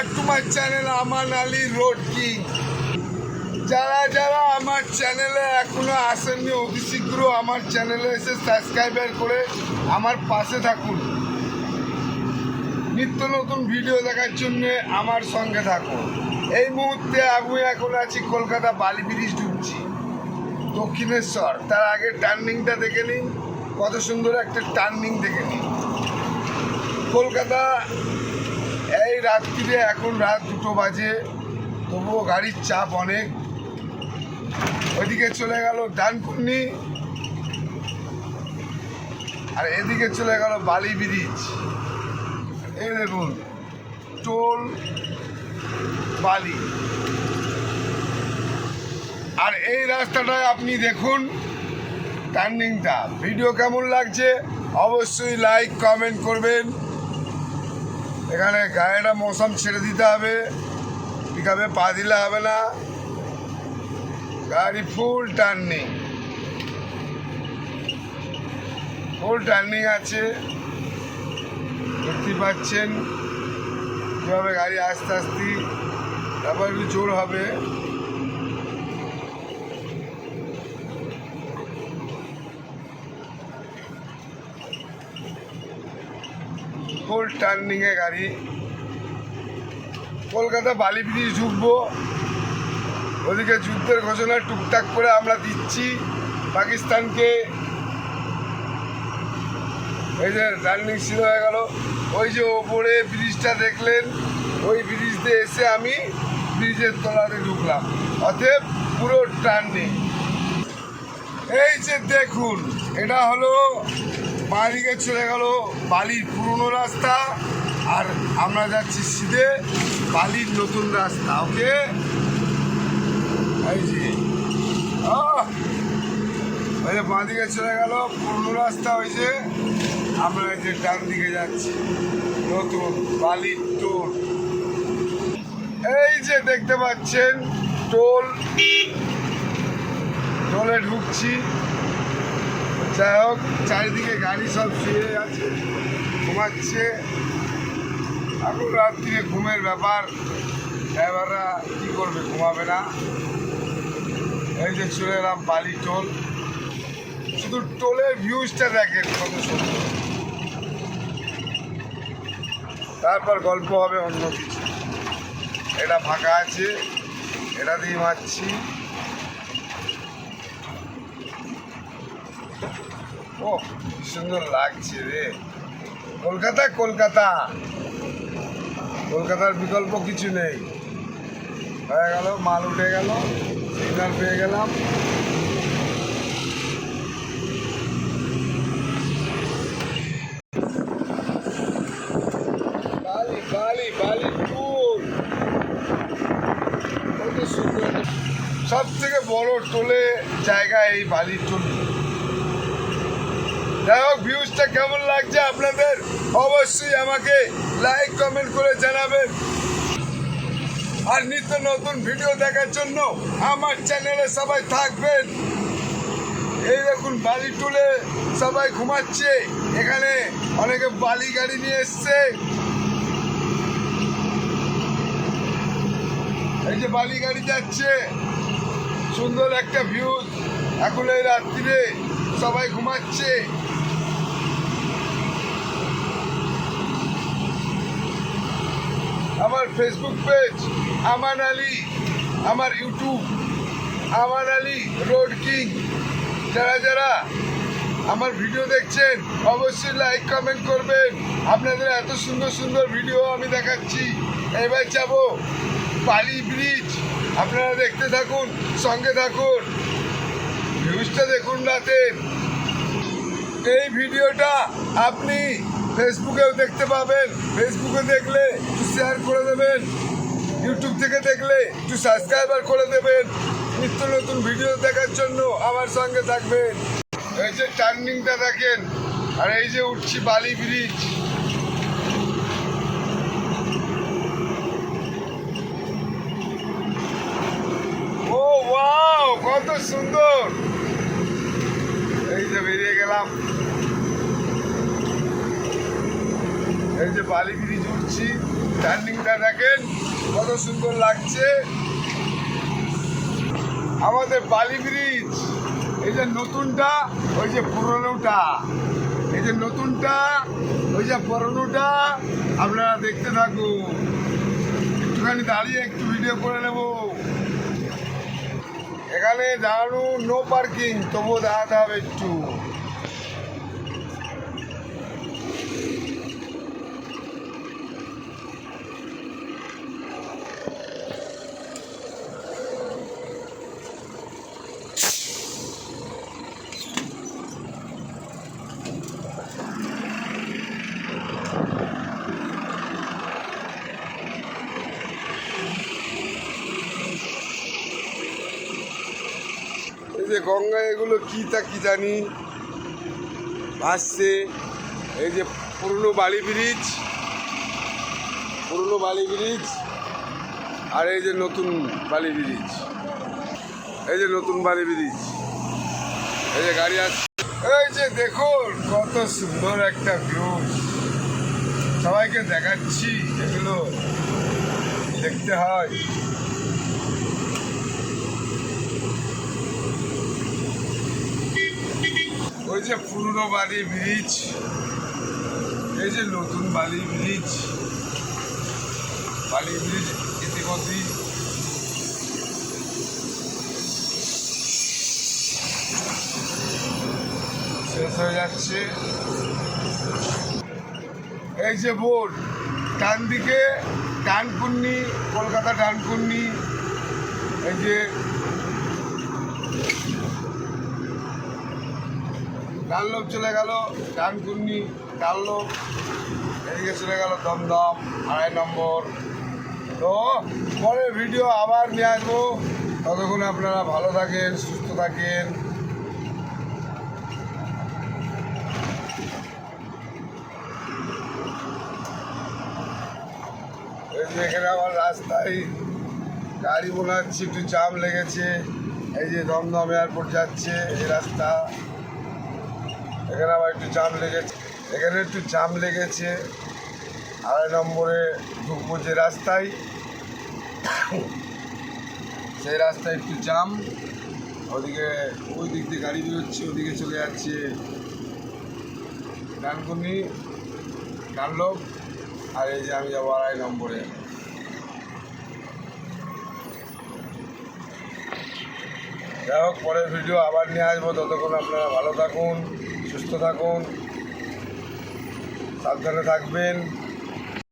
Back to my channel Aman Ali road king যারা যারা আমার চ্যানেলে এখনও আসেননি অতি শীঘ্র আমার চ্যানেলে এসে সাবস্ক্রাইবার করে আমার পাশে থাকুন। নিত্য নতুন ভিডিও দেখার জন্য আমার সঙ্গে থাকুন। এই মুহূর্তে আমি এখন আছি কলকাতা বালি ব্রিজ ঢুকছি, দক্ষিণেশ্বর। তার আগে টার্নিংটা দেখে নিন। কত সুন্দর একটা টার্নিং দেখে নিন। কলকাতা রাত্রিরে এখন রাত দুটো বাজে, তবুও গাড়ির চাপ অনেক। ওইদিকে চলে গেল ডানকুন্নি আর এদিকে চলে গেল বালি ব্রিজ। এই দেখুন, টোল, বালি। আর এই রাস্তাটায় আপনি দেখুন টার্নিংটা ভিডিও কেমন লাগছে? অবশ্যই লাইক কমেন্ট করবেন। এখানে গাড়িটা মৌসুম ছেড়ে দিতে হবে। পিকাপে পা দিলে হবে না। গাড়ি ফুল টার্নিং ফুল টার্নিং আছে। দেখতে পাচ্ছেন কীভাবে গাড়ি আস্তে আস্তে তারপর একটু জোর হবে। ফুল টার্নিংয়ে গাড়ি। কলকাতা বালি ব্রিজ ঢুকবো। ওদিকে যুদ্ধের ঘোষণা টুকটাক করে আমরা দিচ্ছি পাকিস্তানকে। এই যে টার্নিং শুরু হয়ে গেল। ওই যে ওপরে ব্রিজটা দেখলেন, ওই ব্রিজ দিয়ে এসে আমি ব্রিজের তলাতে ঢুকলাম। অতএব পুরো টার্নিং এই যে দেখুন, এটা হলো বাঁদিকে চলে গেল, বালির পুরনো রাস্তা, আর আমরা যাচ্ছি সিধে বালির নতুন রাস্তা, ওকে? এই যে! ওই যে বাঁদিকে চলে গেল, পুরনো রাস্তা হয়েছে আমরা এই যে ডান দিকে যাচ্ছি, নতুন বালির টোল। এই যে দেখতে পাচ্ছেন, টোল। টোলে ঢুকছি। যাই হোক, চারিদিকে গাড়ি সব শুয়ে আছে। ঘুমাচ্ছে। এখন রাত্রিরে ঘুমের ব্যাপার। ড্রাইভাররা কী করবে, ঘুমাবে না। এই যে চলে এলাম বালি টোল। শুধু টোলের ভিউজটা দেখেন কত সুন্দর। তারপর গল্প হবে অন্য কিছু। এটা ফাঁকা আছে, এটা দিয়ে মারছি। সুন্দর লাগছে রে। কলকাতা কলকাতা। কলকাতার বিকল্প কিছু নেই। হয়ে গেল, মাল উঠে গেল সিগন্যাল পেয়ে গেলাম। বালি বালি বালি সব থেকে বড় টোলে জায়গা এই বালির টোল যাই হোক ভিউজটা কেমন লাগছে আপনাদের, অবশ্যই আমাকে লাইক কমেন্ট করে জানাবেন। আর নিত্য নতুন ভিডিও দেখার জন্য আমার চ্যানেলে সবাই থাকবেন। এই দেখুন, বালি তুলে সবাই ঘুমাচ্ছে। এখানে অনেকে বালি গাড়ি নিয়ে এসছে। এই যে বালি গাড়ি যাচ্ছে, সুন্দর একটা ভিউ এখন এই রাত্রিরে সবাই ঘুমাচ্ছে। আমার ফেসবুক পেজ আমান আলী, আমার YouTube Aman Ali road king যারা যারা আমার ভিডিও দেখছেন, অবশ্যই লাইক কমেন্ট করবেন। আপনাদের এত সুন্দর সুন্দর ভিডিও আমি দেখাচ্ছি। এবার যাব পালি ব্রিজ আপনারা দেখতে থাকুন, সঙ্গে থাকুন। ভিউজটা দেখুন রাতে। এই ভিডিওটা আপনি ফেসবুকেও দেখতে পাবেন। ফেসবুকে দেখলে শেয়ার করে দেবেন। ইউটিউব থেকে দেখলে একটু সাবস্ক্রাইবার করে দেবেন। নিত্য নতুন ভিডিও দেখার জন্য আমার সঙ্গে থাকবেন। এই যে টার্নিংটা দেখেন, আর এই যে উঠছি বালি ব্রিজ ও ওয়াও কত সুন্দর। এই যে বেরিয়ে গেলাম। এই যে বালি ব্রিজ উঠছি। টার্নিংটা দেখেন, কত সুন্দর লাগছে। আমাদের বালি ব্রিজ এই যে নতুনটা, ওই যে পুরনোটা। এই যে নতুনটা, ওই যে পুরনোটা, আপনারা দেখতে থাকুন। একটুখানি দাঁড়িয়ে একটু ভিডিও করে নেব। এখানে দাঁড়ানো নো পার্কিং তবুও দাঁড়াতে হবে একটু। যে গঙ্গা এগুলো কি তা কি জানি? ভাসছে। এই যে পুরনো বালি ব্রিজ। পুরনো বালি ব্রিজ আর এই যে নতুন বালি ব্রিজ। এই যে নতুন বালি ব্রিজ। এই যে গাড়ি আসছে এই যে দেখুন, কত সুন্দর একটা ভিউ সবাইকে দেখাচ্ছি এগুলো। দেখতে হয়। ওই যে পুরনো বালি ব্রিজ, এই যে নতুন বালি ব্রিজ বালি ব্রিজ ইতিমধ্যে। শেষ হয়ে যাচ্ছে। এই যে বোর্ড, ডান দিকে ডানকুন্নি কলকাতা ডানকুন্নি এই যে ডানলোক চলে গেল ডানকুন্নি ডানলোক এদিকে চলে গেল দমদম, আড়াই নম্বর। তো পরে ভিডিও আবার নিয়ে আসব। ততক্ষণ আপনারা ভালো থাকেন, সুস্থ থাকেন। এখানে আমার রাস্তায় গাড়ি বোনাচ্ছি একটু জাম লেগেছে। এই যে দমদম এয়ারপোর্ট যাচ্ছে, এই রাস্তা। এখানে আবার একটু জাম লেগেছে। এখানে একটু জাম লেগেছে। আড়াই নম্বরে ঢুকবো যে রাস্তায়। সেই রাস্তায় একটু জাম। ওদিকে, ওই দিক দিয়ে গাড়ি বেরোচ্ছে, ওদিকে চলে যাচ্ছে ডানকুনি, ডানলোক, আর এই যে আমি যাব আড়াই নম্বরে। যাই হোক, পরের ভিডিও আবার নিয়ে আসব। ততক্ষণ আপনারা ভালো থাকুন। সুস্থ থাকুন সাবধানে থাকবেন।